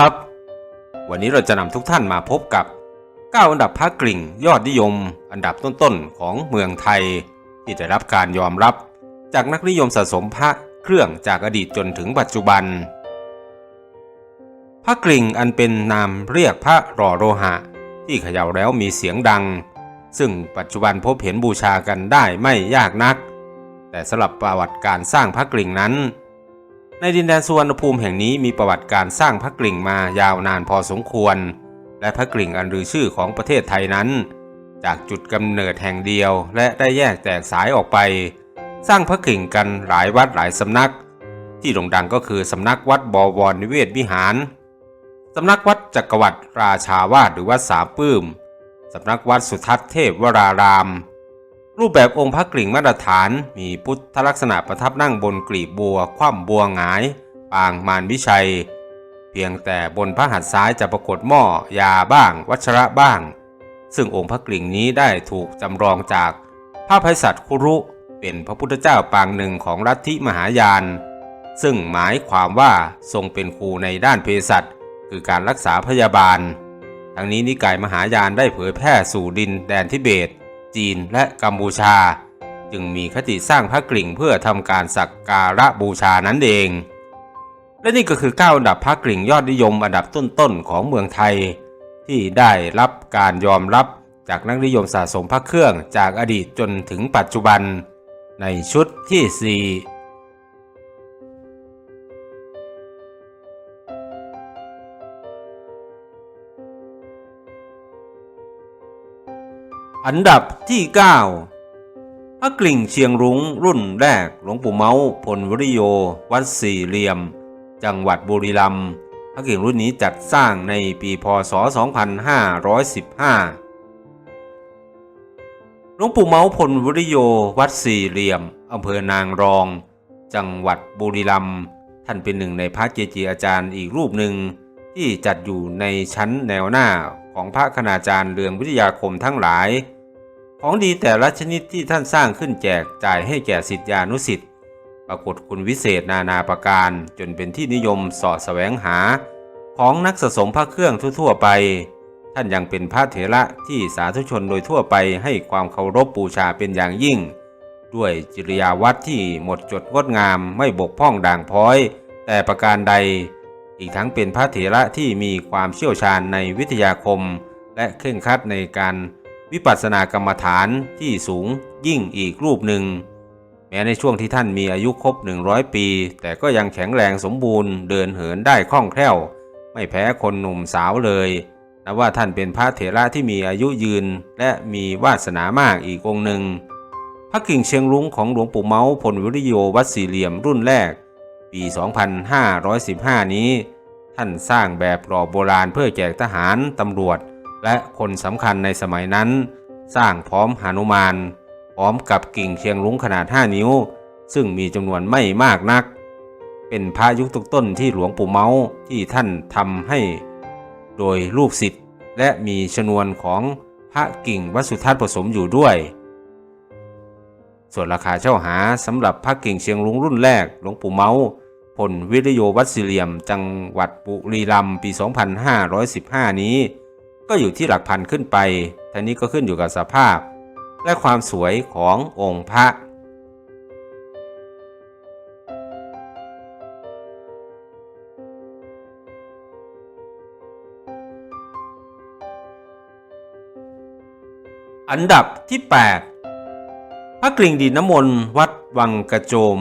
ครับ วันนี้เราจะนำทุกท่านมาพบกับ 9 อันดับพระกริ่ง ยอดนิยม อันดับต้นๆของเมืองไทย ที่ได้รับการยอมรับ จากนักนิยมสะสมพระเครื่องจากอดีตจนถึงปัจจุบัน พระกริ่งอันเป็นนามเรียกพระหล่อโลหะ ที่เขย่าแล้วมีเสียงดัง ซึ่งปัจจุบันพบเห็นบูชากันได้ไม่ยากนัก แต่สำหรับประวัติการสร้างพระกริ่งนั้น ในดินแดนสุวรรณภูมิแห่งนี้มีประวัติการสร้างพระกริ่งมายาวนานพอสมควร และพระกริ่งอันลือชื่อของประเทศไทยนั้น จากจุดกำเนิดแห่งเดียวและได้แยกแตกสายออกไป สร้างพระกริ่งกันหลายวัดหลายสำนัก ที่โด่งดังก็คือสำนักวัดบวรนิเวศวิหารสำนักวัดจักรวรรดิราชาวาสหรือวัดสามปื้มสำนักวัดสุทัศน์เทพวราราม รูปแบบองค์พระกริ่งมาตรฐาน มีพุทธลักษณะประทับนั่งบนกลีบบัว คว่ำบัวหงาย ปางมารวิชัย เพียงแต่บนพระหัตถ์ซ้ายจะปรากฏหม้อยาบ้าง วัชระบ้าง ซึ่งองค์พระกริ่งนี้ได้ถูกจำลองจากพระภัยสัตคุรุเป็นพระพุทธเจ้าปางหนึ่งของลัทธิมหายาน ซึ่งหมายความว่าทรงเป็นครูในด้านเภสัชคือการรักษาพยาบาล ทั้งนี้นิกายมหายานได้เผยแพร่สู่ดินแดนทิเบต จีนและกัมพูชา จึงมีคติสร้างพระกลิ่งเพื่อทำการสักการะบูชานั้นเอง และนี่ก็คือ9อันดับพระกลิ่งยอดนิยมอันดับต้นๆของเมืองไทย ที่ได้รับการยอมรับจากนักนิยมสะสมพระเครื่องจากอดีตจนถึงปัจจุบันในชุดที่ 4 อันดับที่ 9 พระกริ่งเชียงรุ้งรุ่นแรกหลวงปู่เมาพลวริโย วัดสี่เหลี่ยม จังหวัดบุรีรัมย์พระกริ่งรุ่นนี้จัดสร้างในปีพศ 2515 หลวงปู่เมาพลวริโย วัดสี่เหลี่ยมอำเภอนางรอง จังหวัดบุรีรัมย์ท่านเป็นหนึ่งในพระเกจิอาจารย์อีกรูปหนึ่งที่จัดอยู่ในชั้นแนวหน้าของพระคณาจารย์เรืองวิทยาคมทั้งหลาย ของดีแต่ละชนิดที่ท่านสร้างขึ้นแจกจ่ายให้แก่สิทธิานุสิทธิ์ปรากฏคุณวิเศษนานาประการจนเป็นที่นิยมสอดแสวงหา ของนักสะสมพระเครื่องทั่วๆไป ท่านยังเป็นพระเถระที่สาธุชนโดยทั่วไปให้ความเคารพบูชาเป็นอย่างยิ่ง ด้วยจริยาวัดที่หมดจดงดงามไม่บกพร่องด่างพร้อย แต่ประการใด อีกทั้งเป็นพระเถระที่มีความเชี่ยวชาญในวิทยาคม และเคร่งครัดในการ วิปัสสนากรรมฐานที่สูงยิ่งอีกรูปหนึ่ง แม้ในช่วงที่ท่านมีอายุครบ 100 ปี แต่ก็ยังแข็งแรงสมบูรณ์เดินเหินได้คล่องแคล่ว ไม่แพ้คนหนุ่มสาวเลยนับว่าท่านเป็นพระเถระที่มีอายุยืนและมีวาสนามากอีกองหนึ่ง พระกิ่งเชียงรุ้งของหลวงปู่เมาพลวิริโยวัดสี่เหลี่ยมรุ่นแรก ปี 2515 นี้ ท่านสร้างแบบหล่อโบราณเพื่อแจกทหารตำรวจ และคนสำคัญในสมัยนั้น สร้างพร้อมหานุมาน พร้อมกับกิ่งเชียงรุ้งขนาด 5 นิ้ว ซึ่งมีจำนวนไม่มากนัก เป็นพระยุคต้นที่หลวงปู่เมาที่ท่านทำให้ โดยรูปสิทธิ์และมีชนวนของพระกิ่งวัสุทัศน์ผสมอยู่ด้วย ส่วนราคาเช่าหาสำหรับพระกิ่งเชียงรุ้งรุ่นแรกหลวงปู่เมาพลวิริโยวัดสี่เหลี่ยม จังหวัดบุรีรัมย์ปี 2515 นี้ ก็อยู่ที่หลักพันขึ้นไปทั้งนี้ก็ขึ้นอยู่กับสภาพ และความสวยขององค์พระอันดับที่ 8 พระกริ่งดินน้ำมนต์วัดวังกระโจม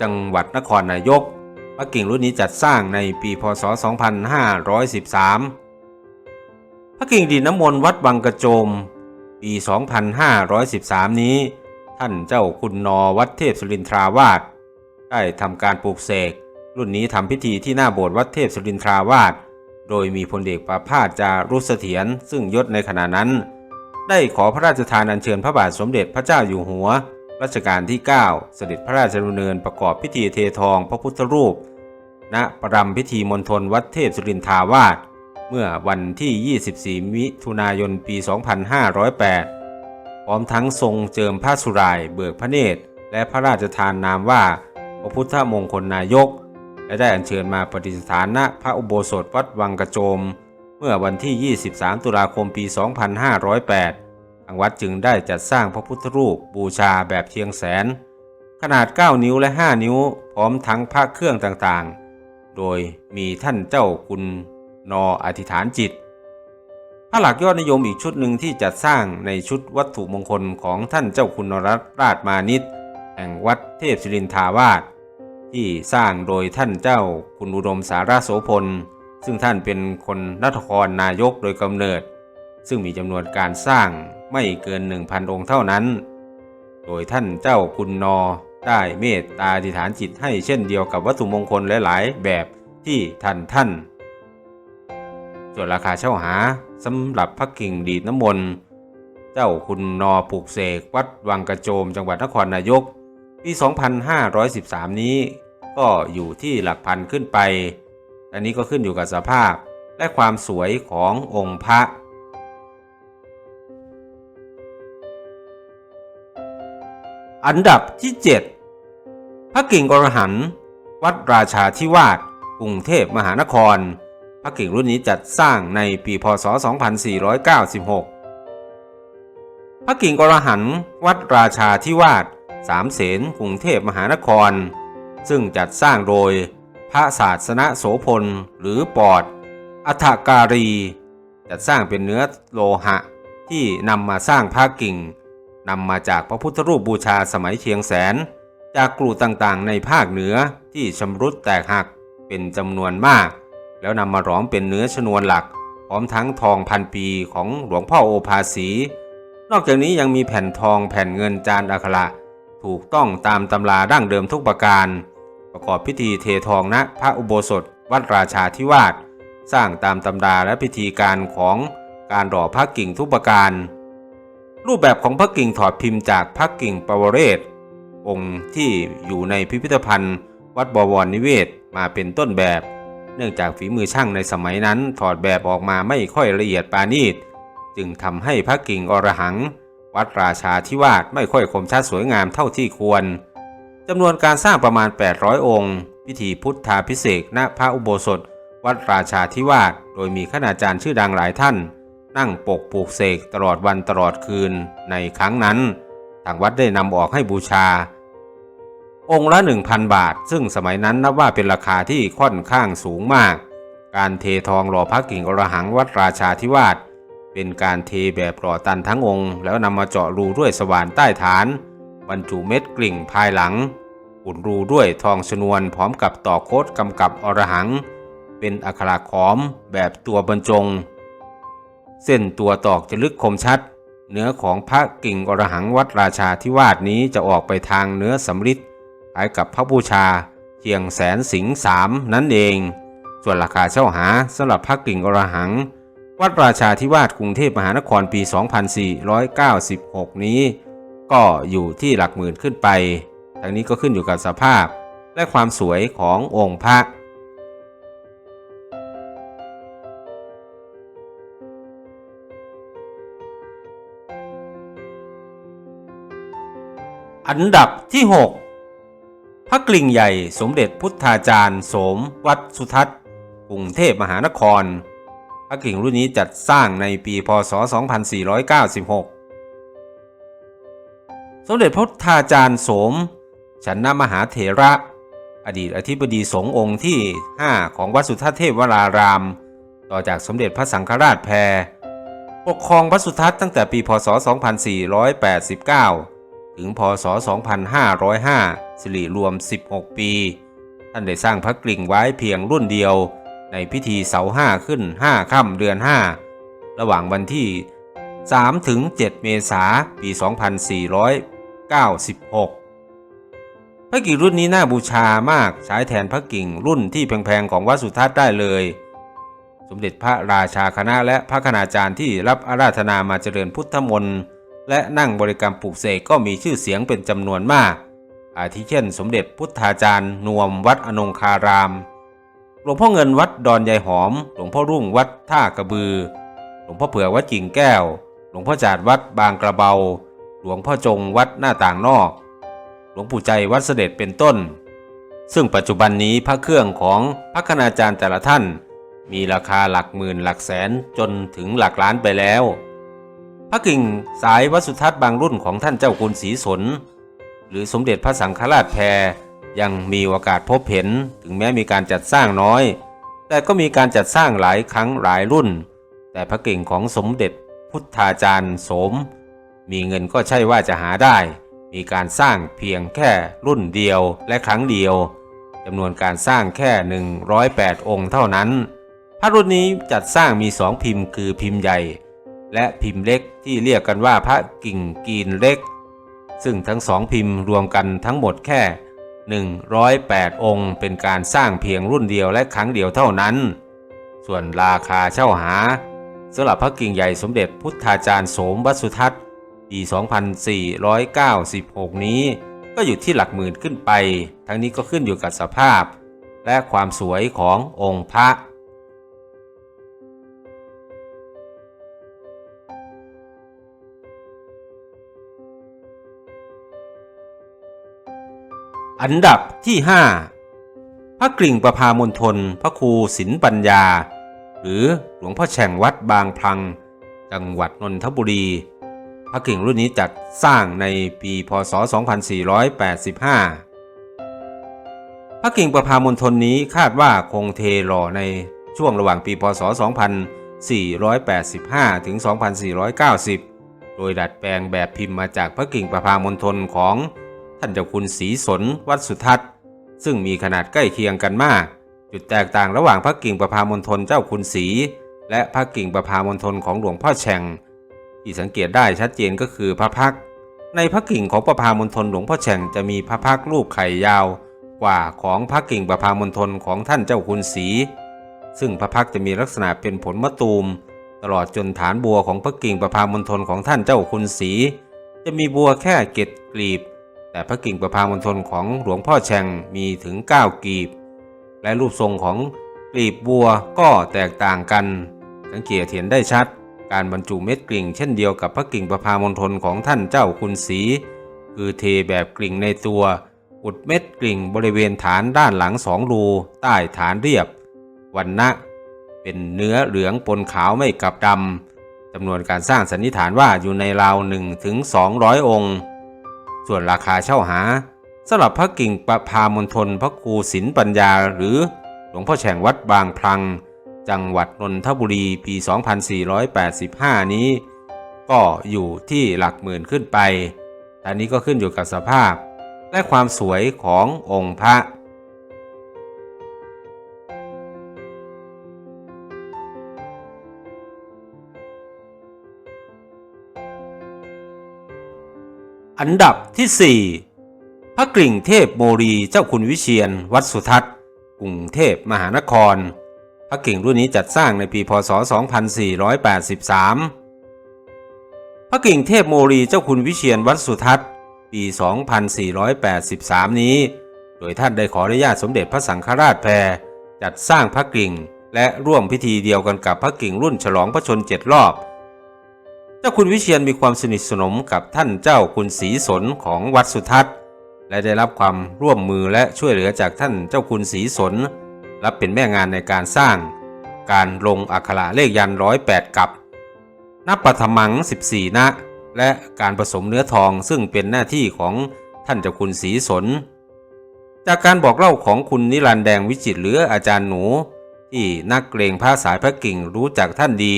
จังหวัดนครนายก พระกิ่งรุ่นนี้จัดสร้างในปีพศ 2513 ระกิ่งดินน้ำมนต์วัดวังกระโจม ปี 2513 นี้ ท่านเจ้าคุณนอวัดเทพสุรินทราวาสได้ทำการปลูกเสก รุ่นนี้ทำพิธีที่หน้าโบสถ์วัดเทพสุรินทราวาสโดยมีพลเอกประภาสจารุเสถียรซึ่งยศในขณะนั้น ได้ขอพระราชทานอัญเชิญพระบาทสมเด็จพระเจ้าอยู่หัว รัชกาลที่ 9 เสด็จพระราชดำเนินประกอบพิธีเททองพระพุทธรูป ณประรำพิธีมณฑลวัดเทพสุรินทราวาส เมื่อวันที่ 24 มิถุนายนปี 2508 พร้อมทั้งทรงเจิมพระสุรายเบิกพระเนตร และพระราชทานนามว่าพระพุทธมงคลนายก และได้อัญเชิญมาประดิษฐานณพระอุโบสถวัดวังกระโจม เมื่อวันที่ 23 ตุลาคมปี 2508 ทางวัดจึงได้จัดสร้างพระพุทธรูปบูชาแบบเชียงแสน ขนาด 9 นิ้วและ 5 นิ้ว พร้อมทั้งพระเครื่องต่างๆ โดยมีท่านเจ้าคุณ นออธิษฐานจิตพระหลักยอดนิยมอีกชุดหนึ่งที่จัดสร้างในชุดวัตถุมงคลของท่านเจ้าคุณนรัตราชมานิตแห่งวัดเทพศิรินทาวาสที่สร้างโดยท่านเจ้าคุณอุดมสาราโสพล ซึ่งท่านเป็นคนนครนายกโดยกำเนิด ซึ่งมีจำนวนการสร้างไม่เกิน 1,000 องค์เท่านั้น โดยท่านเจ้าคุณนอได้เมตตาอธิษฐานจิตให้เช่นเดียวกับวัตถุมงคลหลาย ๆ แบบที่ท่านท่าน ส่วนราคาเช่าหาสำหรับพระกิ่งดีดน้ำมนต์เจ้าคุณนอปลูกเสกวัดวังกระโจมจังหวัดนครนายก ปี 2513 นี้ ก็อยู่ที่หลักพันขึ้นไป อันนี้ก็ขึ้นอยู่กับสภาพและความสวยขององค์พระอันดับที่ 7 พระกิ่งอรหันต์วัดราชาธิวาสกรุงเทพมหานคร พระกิ่งรุ่นนี้จัดสร้างในปีพศ 2496 พระกิ่งอรหันวัดราชาธิวาสสามเสนกรุงเทพมหานคร ซึ่งจัดสร้างโดยพระศาสนโสพลหรือปอด อัฐการี จัดสร้างเป็นเนื้อโลหะที่นำมาสร้างพระกิ่งนำมาจากพระพุทธรูปบูชาสมัยเชียงแสน จากกรูต่างๆในภาคเหนือที่ชำรุดแตกหักเป็นจำนวนมาก แล้วนำมาหลอมเป็นเนื้อชนวนหลัก พร้อมทั้งทองพันปีของหลวงพ่อโอภาสี นอกจากนี้ยังมีแผ่นทองแผ่นเงินจานอัคระถูกต้องตามตำราดั้งเดิมทุกประการ ประกอบพิธีเททองณพระอุโบสถ วัดราชาธิวาสสร้างตามตำราและพิธีการของการหล่อพระกิ่งทุกประการ รูปแบบของพระกิ่งถอดพิมพ์จากพระกิ่งปวเรศ องค์ที่อยู่ในพิพิธภัณฑ์ วัดบวรนิเวศมาเป็นต้นแบบ เนื่องจากฝีมือช่างในสมัยนั้นถอดแบบออกมาไม่ค่อยละเอียดปราณีตจึงทำให้พระกิ่งอรหัง วัดราชาธิวาสไม่ค่อยคมชัดสวยงามเท่าที่ควรจำนวนการสร้างประมาณ 800 องค์ พิธีพุทธาพิเศษณพระอุโบสถ วัดราชาธิวาสโดยมีคณาจารย์ชื่อดังหลายท่าน นั่งปกปลูกเสกตลอดวันตลอดคืนในครั้งนั้น ทางวัดได้นำออกให้บูชา องค์ละ 1,000 บาท ซึ่งสมัยนั้นนับว่าเป็นราคาที่ค่อนข้างสูงมาก การเททองหล่อพระกิ่งอรหังวัดราชาธิวาสเป็นการเทแบบหล่อตันทั้งองค์ แล้วนำมาเจาะรูด้วยสว่านใต้ฐาน บรรจุเม็ดกลิ่งภายหลัง อุดรูด้วยทองชนวนพร้อมกับต่อโคดกำกับอรหัง เป็นอักขระขอมแบบตัวบรรจง เส้นตัวตอกจะลึกคมชัด เนื้อของพระกิ่งอรหังวัดราชาธิวาสนี้จะออกไปทางเนื้อสำริด คล้ายกับพระบูชาเชียงแสนสิงสามนั่นเอง ส่วนราคาเช่าหาสำหรับพระกิ่งอรหัง วัดราชาธิวาสกรุงเทพมหานครปี 2496 นี้ ก็อยู่ที่หลักหมื่นขึ้นไป ทั้งนี้ก็ขึ้นอยู่กับสภาพและความสวยขององค์พระอันดับที่ 6 ระกลิ่งใหญ่สมเด็จพุทธาจารย์โสมวัดสุทัศน์กรุงเทพมหานคร พระกลิ่งรุ่นนี้จัดสร้างในปีพศ 2496 สมเด็จพุทธาจารย์โสม ฉันนมหาเถระ อดีตอธิบดีสงฆ์องค์ที่ 5 ของวัดสุทัศน์เทพวราราม ต่อจากสมเด็จพระสังฆราชแพร ปกครองวัดสุทัศน์ตั้งแต่ปีพศ 2489 ถึงพศ 2505 สิริรวม 16 ปี ท่านได้สร้างพระกลิ่งไว้เพียงรุ่นเดียว ในพิธีเสาห้าขึ้น 5 ค่ำเดือน 5 ระหว่างวันที่ 3 ถึง 7 เมษายนปี 2496 พระกิ่งรุ่นนี้น่าบูชามากใช้แทนพระกิ่งรุ่นที่แพงๆ ของวัดสุทัศน์ได้เลย สมเด็จพระราชาคณะและพระคณาจารย์ที่รับอาราธนามาเจริญพุทธมนต์ และนั่งบริกรรมปลูกเสกก็มีชื่อเสียงเป็นจำนวนมาก อาทิเช่น สมเด็จพุทธาจารย์ นวมวัดอนงคาราม หลวงพ่อเงินวัดดอนยายหอม หลวงพ่อรุ่งวัดท่ากระบือ หลวงพ่อเผือวัดกิ่งแก้ว หลวงพ่อจาดวัดบางกระเบา หลวงพ่อจงวัดหน้าต่างนอก หลวงปู่ใจวัดเสด็จเป็นต้น ซึ่งปัจจุบันนี้พระเครื่องของพระคณาจารย์แต่ละท่าน มีราคาหลักหมื่นหลักแสนจนถึงหลักล้านไปแล้ว พระกิ่งสายวัสุทัศน์บางรุ่นของท่านเจ้าคุณศรีสน หรือสมเด็จพระสังฆราชแพรยังมีโอกาสพบเห็นถึงแม้มีการจัดสร้างน้อย แต่ก็มีการจัดสร้างหลายครั้งหลายรุ่น แต่พระกิ่งของสมเด็จพุทธาจารย์สม มีเงินก็ใช่ว่าจะหาได้ มีการสร้างเพียงแค่รุ่นเดียวและครั้งเดียวจำนวนการสร้างแค่ 108 องค์เท่านั้น พระรุ่นนี้จัดสร้างมีสองพิมพ์คือพิมพ์ใหญ่ และพิมพ์เล็กที่เรียกกันว่าพระกิ่งกีนเล็ก ซึ่งทั้งสองพิมพ์รวมกันทั้งหมดแค่ 108 องค์ เป็นการสร้างเพียงรุ่นเดียวและครั้งเดียวเท่านั้น ส่วนราคาเช่าหาสำหรับพระกิ่งใหญ่สมเด็จพุทธาจารย์โสมวัสุทัศน์ปี 2496 นี้ ก็อยู่ที่หลักหมื่นขึ้นไป ทั้งนี้ก็ขึ้นอยู่กับสภาพ และความสวยขององค์พระ อันดับที่ 5 พระกริ่งประพามณฑลพระครูศิลปัญญา หรือหลวงพ่อแฉ่งวัดบางพลัง จังหวัดนนทบุรี พระกริ่งรุ่นนี้จัดสร้างในปีพศ 2485 พระกิ่งประพามณฑลนี้คาดว่าคงเทหล่อในช่วงระหว่างปีพศ 2485 ถึง 2490 โดยดัดแปลงแบบพิมพ์มาจากพระกิ่งประพามณฑลของ ท่านเจ้าคุณศรีสนวัดสุทัศน์ ซึ่งมีขนาดใกล้เคียงกันมาก จุดแตกต่างระหว่างพระกิ่งประพามณฑลเจ้าคุณศรีและพระกิ่งประพามณฑลของหลวงพ่อแฉ่งที่สังเกตได้ชัดเจนก็คือพระพัก ในพระกิ่งของประพามณฑลหลวงพ่อแฉ่งจะมีพระพักรูปไข่ยาวกว่าของพระกิ่งประพามณฑลของท่านเจ้าคุณศรีซึ่งพระพักจะมีลักษณะเป็นผลมะตูม ตลอดจนฐานบัวของพระกิ่งประพามณฑลของท่านเจ้าคุณศรีจะมีบัวแค่เกตกลีบ แต่พระกิ่งประพามณฑลของหลวงพ่อแฉ่งมีถึง 9กลีบ และรูปทรงของกลีบบัวก็แตกต่างกัน สังเกตเห็นได้ชัด การบรรจุเม็ดกลิ่ง เช่นเดียวกับพระกิ่งประพามณฑลของท่านเจ้าคุณศรีคือเทแบบกลิ่งในตัวอุดเม็ดกลิ่งบริเวณฐานด้านหลังสองรูใต้ฐานเรียบ วันนะเป็นเนื้อเหลืองปนขาวไม่กลับดำจำนวนการสร้างสันนิษฐานว่าอยู่ในราว1ถึง200 องค์ ส่วนราคาเช่าหาสำหรับพระกิ่งประพามณฑลพระครูศิลปัญญา หรือหลวงพ่อแฉ่งวัดบางพลัง จังหวัดนนทบุรีปี 2485 นี้ ก็อยู่ที่หลักหมื่นขึ้นไปอันนี้ก็ขึ้นอยู่กับสภาพ และความสวยขององค์พระ อันดับที่ 4 พระกริ่งเทพโมรีเจ้าคุณวิเชียน วัดสุทัศน์กรุงเทพมหานคร พระกริ่งรุ่นนี้จัดสร้างในปีพศ 2483 พระกริ่งเทพโมรีเจ้าคุณวิเชียนวัดสุทัศน์ปี 2483 นี้ โดยท่านได้ขออนุญาตสมเด็จพระสังฆราชแพรจัดสร้างพระกริ่งและร่วมพิธีเดียวกันกับพระกริ่งรุ่นฉลองพระชนเจ็ดรอบ เจ้าคุณวิเชียนมีความสนิทสนมกับท่านเจ้าคุณศรีสนของวัดสุทัศน์ และได้รับความร่วมมือและช่วยเหลือจากท่านเจ้าคุณศรีสน รับเป็นแม่งานในการสร้าง การลงอักขระเลขยันร้อยแปดกับ นับปฐมัง 14 นะ และการผสมเนื้อทองซึ่งเป็นหน้าที่ของท่านเจ้าคุณศรีสน จากการบอกเล่าของคุณนิรันดร์แดงวิจิตรหรืออาจารย์หนู ที่นักเกรงพระสายพระกิ่งรู้จักท่านดี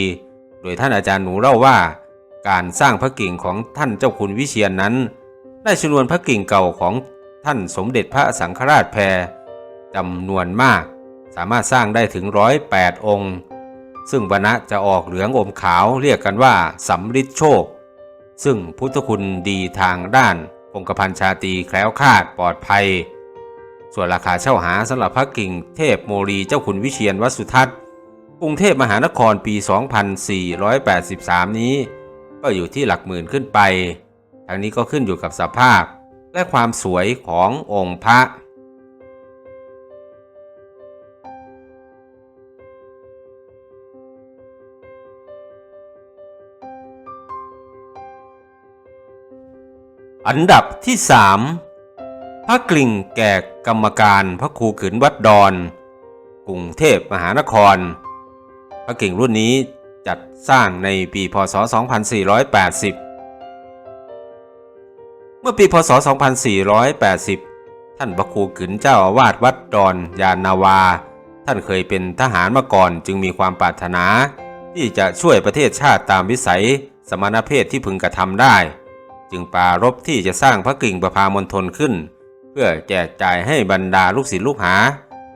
โดยท่านอาจารย์หนูเล่าว่า การสร้างพระกิ่งของท่านเจ้าคุณวิเชียนนั้น ได้ชนวนพระกิ่งเก่าของท่านสมเด็จพระสังฆราชแพรจำนวนมาก สามารถสร้างได้ถึงร้อยแปดองค์ ซึ่งวรรณะจะออกเหลืองอมขาวเรียกกันว่าสำริดโชค ซึ่งพุทธคุณดีทางด้านองคพันชาตีแคล้วคลาดปลอดภัย ส่วนราคาเช่าหาสำหรับพระกิ่งเทพโมรีเจ้าคุณวิเชียนวัสุทัศน์กรุงเทพมหานครปี 2483 นี้ ก็อยู่ที่หลักหมื่นขึ้นไป ทั้งนี้ก็ขึ้นอยู่กับสภาพ และความสวยขององค์พระ อันดับที่ 3 พระกลิ่งแก่กรรมการพระครูขืนวัดดอนกรุงเทพมหานคร พระกิ่งรุ่นนี้ จัดสร้างในปีพศ 2480 เมื่อปีพศ 2480 ท่านพระครูขืนเจ้าอาวาสวัดดอนยานนาวา ท่านเคยเป็นทหารมาก่อนจึงมีความปรารถนา ที่จะช่วยประเทศชาติตามวิสัยสมณเพศที่พึงกระทำได้ จึงปรารบที่จะสร้างพระกิ่งประพามณฑลขึ้น เพื่อแจกจ่ายให้บรรดาลูกศิษย์ลูกหา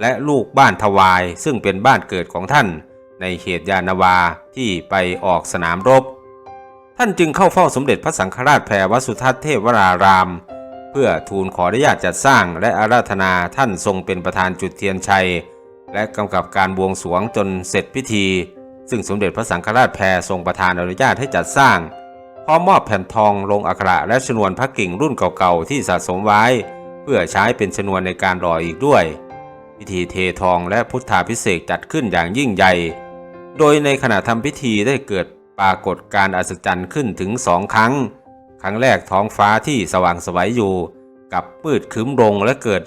และลูกบ้านทวายซึ่งเป็นบ้านเกิดของท่าน ในเขตยานนาวาที่ไปออกสนามรบ ท่านจึงเข้าเฝ้าสมเด็จพระสังฆราชแพรวสุทัศน์เทพวราราม เพื่อทูลขออนุญาตจัดสร้างและอาราธนาท่านทรงเป็นประธานจุดเทียนชัย และกำกับการบวงสรวงจนเสร็จพิธี ซึ่งสมเด็จพระสังฆราชแพรทรงประทานอนุญาตให้จัดสร้างพร้อมมอบแผ่นทองลงอักระและชนวนพระกิ่งรุ่นเก่าๆที่สะสมไว้ เพื่อใช้เป็นชนวนในการหล่ออีกด้วยพิธีเททองและพุทธาพิเศษจัดขึ้นอย่างยิ่งใหญ่ โดยในขณะทำพิธีได้เกิดปรากฏการ์อัศจรรย์ขึ้นถึงสองครั้ง ครั้งแรกท้องฟ้าที่สว่างไสวัยอยู่ กับมืดครึ้มลงและเกิด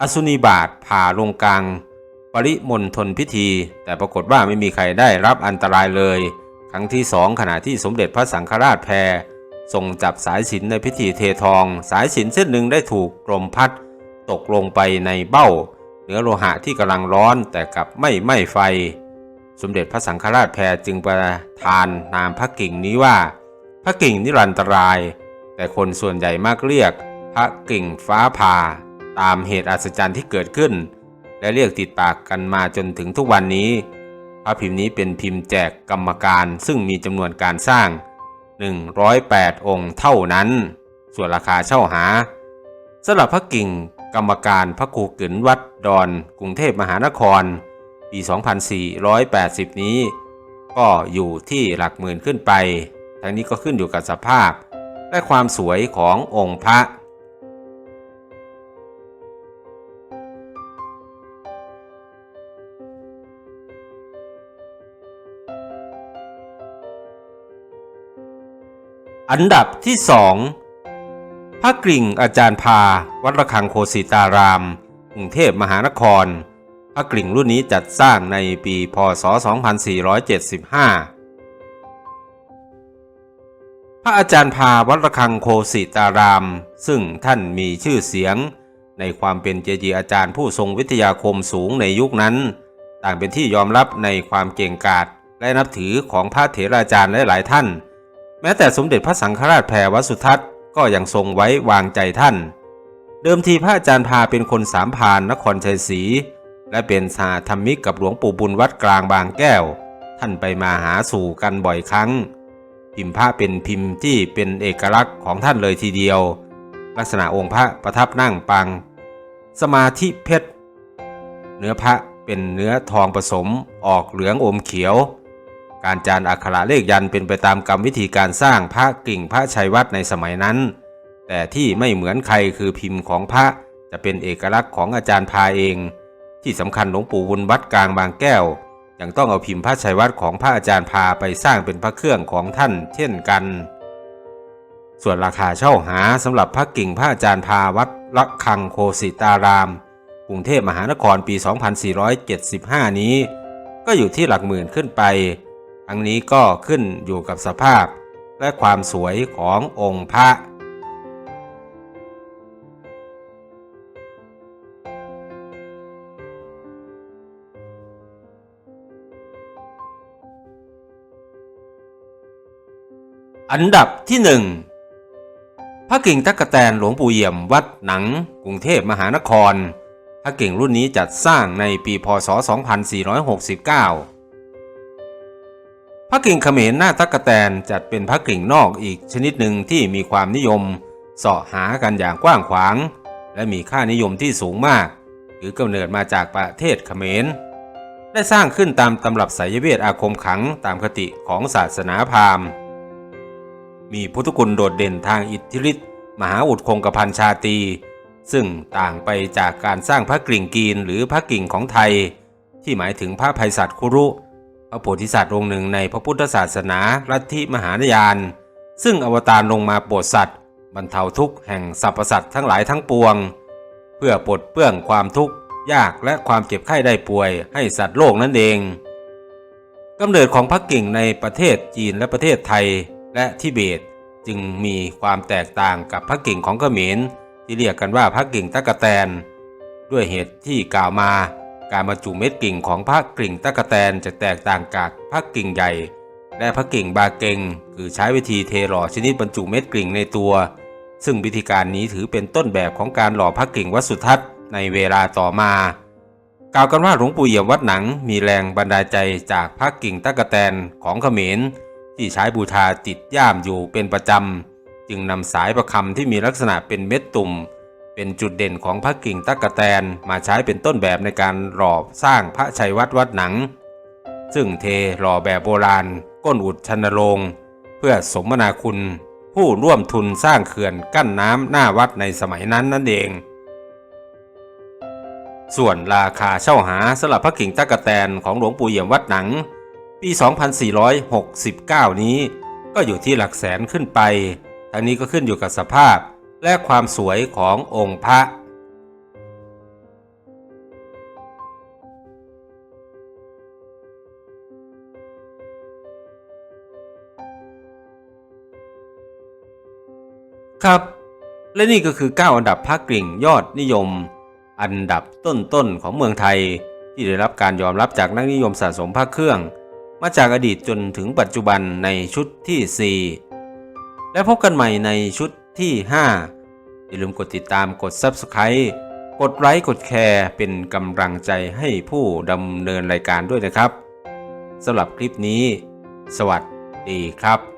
อสุนิบาตผ่าลงกลาง ปริมณฑลพิธี แต่ปรากฏว่าไม่มีใครได้รับอันตรายเลย ครั้งที่สองขณะที่สมเด็จพระสังฆราชแพรทรงจับสายสินในพิธีเททอง สายสินเส้นหนึ่งได้ถูกลมพัด ตกลงไปในเบ้า เนื้อโลหะที่กำลังร้อนแต่กลับไม่ไหม้ไฟ สมเด็จพระสังฆราชแพรจึงประทานนามพระกิ่งนี้ว่า พระกิ่งนิรันตราย แต่คนส่วนใหญ่มากเรียก พระกิ่งฟ้าผ่า ตามเหตุอัศจรรย์ที่เกิดขึ้น และเรียกติดปากกันมาจนถึงทุกวันนี้ พระพิมพ์นี้เป็นพิมพ์แจกกรรมการซึ่งมีจำนวนการสร้าง 108 องค์เท่านั้น ส่วนราคาเช่าหาสำหรับพระกิ่งกรรมการพระครูกึนวัดดอน กรุงเทพมหานคร ปี 2480 นี้ ก็อยู่ที่หลักหมื่นขึ้นไป ทั้งนี้ก็ขึ้นอยู่กับสภาพ และความสวยขององค์พระอันดับที่สองพระกริ่งอาจารย์พา วัดระฆังโคสิตาราม กรุงเทพมหานคร พระกริ่งรุ่นนี้จัดสร้างในปีพศ 2475 พระอาจารย์พาวัดระฆังโคสิตาราม ซึ่งท่านมีชื่อเสียง ในความเป็นเจดีอาจารย์ผู้ทรงวิทยาคมสูงในยุคนั้น ต่างเป็นที่ยอมรับในความเก่งกาจและนับถือของพระเถราจารย์หลายๆท่าน แม้แต่สมเด็จพระสังฆราชแพรวสุทัศน์ก็ยังทรงไว้วางใจท่าน เดิมทีพระอาจารย์พาเป็นคนสามพานนครชัยศรี และเป็นสาธรรมิกกับหลวงปู่บุญวัดกลางบางแก้ว ท่านไปมาหาสู่กันบ่อยครั้ง พิมพ์พระเป็นพิมพ์ที่เป็นเอกลักษณ์ของท่านเลยทีเดียว ลักษณะองค์พระประทับนั่งปัง สมาธิเพชร เนื้อพระเป็นเนื้อทองผสมออกเหลืองอมเขียว การจานอักขระเลขยันเป็นไปตามกรรมวิธีการสร้างพระกิ่งพระชัยวัดในสมัยนั้น แต่ที่ไม่เหมือนใครคือพิมพ์ของพระจะเป็นเอกลักษณ์ของอาจารย์พาเอง ที่สำคัญหลวงปู่วุญวัดกลางบางแก้ว ยังต้องเอาพิมพ์พระชัยวัดของพระอาจารย์พาไปสร้างเป็นพระเครื่องของท่านเช่นกัน ส่วนราคาเช่าหาสำหรับพระกิ่งพระอาจารย์พาวัดละคังโคสิตาราม กรุงเทพมหานครปี 2475 นี้ ก็อยู่ที่หลักหมื่นขึ้นไป ทั้งนี้ก็ขึ้นอยู่กับสภาพและความสวยขององค์พระ อันดับที่หนึ่งพระกิ่งตั๊กแตนหลวงปู่เอี่ยมวัดหนัง กรุงเทพมหานคร พระกิ่งรุ่นนี้จัดสร้างในปีพศ 2469 พระกิ่งเขมรหน้าตั๊กแตนจัดเป็นพระกิ่งนอกอีกชนิดหนึ่งที่มีความนิยมเสาะหากันอย่างกว้างขวาง และมีค่านิยมที่สูงมาก หรือกำเนิดมาจากประเทศเขมร ได้สร้างขึ้นตามตำรับไสยเวทอาคมขังตามคติของศาสนาพราหมณ์ มีพุทธคุณโดดเด่นทางอิทธิฤทธิ์มหาอุดคงกพันชาตี ซึ่งต่างไปจากการสร้างพระกริ่งกีนหรือพระกิ่งของไทย ที่หมายถึงพระภัยสัตว์คุรุ พระโพธิสัตว์องค์หนึ่งในพระพุทธศาสนาลัทธิมหานยาน ซึ่งอวตารลงมาโปรดสัตว์ บรรเทาทุกข์แห่งสรรพสัตว์ทั้งหลายทั้งปวง เพื่อปลดเปลื้องความทุกข์ยากและความเจ็บไข้ได้ป่วยให้สัตว์โลกนั่นเองกำเนิดของพักกิ่งในประเทศจีนและประเทศไทย และทิเบต จึงมีความแตกต่างกับพักกิ่งของเขมรที่เรียกกันว่าพักกิ่งตะกะแตน ด้วยเหตุที่กล่าวมาการบรรจุเม็ดกิ่งของพระกิ่งตะกะแตนจะแตกต่างจากพระกิ่งใหญ่ และพระกิ่งบาเกงคือใช้วิธีเทหล่อชนิดบรรจุเม็ดกิ่งในตัว ซึ่งวิธีการนี้ถือเป็นต้นแบบของการหล่อพระกิ่งวัดสุทัศน์ในเวลาต่อมากล่าวกันว่าหลวงปู่เอี่ยมวัดหนังมีแรงบันดาลใจจากพระกิ่งตะกะแตนของเขมร ที่ใช้บูชาติดย่ามอยู่เป็นประจำ จึงนำสายประคำที่มีลักษณะเป็นเม็ดตุ่ม เป็นจุดเด่นของพระกิ่งตะกะแตนมาใช้เป็นต้นแบบในการหล่อสร้างพระชัยวัดวัดหนัง ซึ่งเทหล่อแบบโบราณ ก้นอุดชันโรงเพื่อสมนาคุณ ผู้ร่วมทุนสร้างเขื่อนกั้นน้ำหน้าวัดในสมัยนั้นนั่นเอง ส่วนราคาเช่าหาสำหรับพระกิ่งตะกะแตนของหลวงปู่เอี่ยมวัดหนัง ปี 2469 นี้ก็อยู่ที่หลักแสนขึ้นไป ทั้งนี้ก็ขึ้นอยู่กับสภาพและความสวยขององค์พระครับ และนี่ก็คือ 9 อันดับพระกริ่งยอดนิยม อันดับต้นๆของเมืองไทย ที่ได้รับการยอมรับจากนักนิยมสะสมพระเครื่อง มาจากอดีตจนถึงปัจจุบันในชุดที่ 4 และพบกันใหม่ในชุดที่ 5 อย่าลืมกดติดตามกด Subscribe กดไลค์กดแชร์เป็นกำลังใจให้ผู้ดำเนินรายการด้วยนะครับสำหรับคลิปนี้ สวัสดีครับ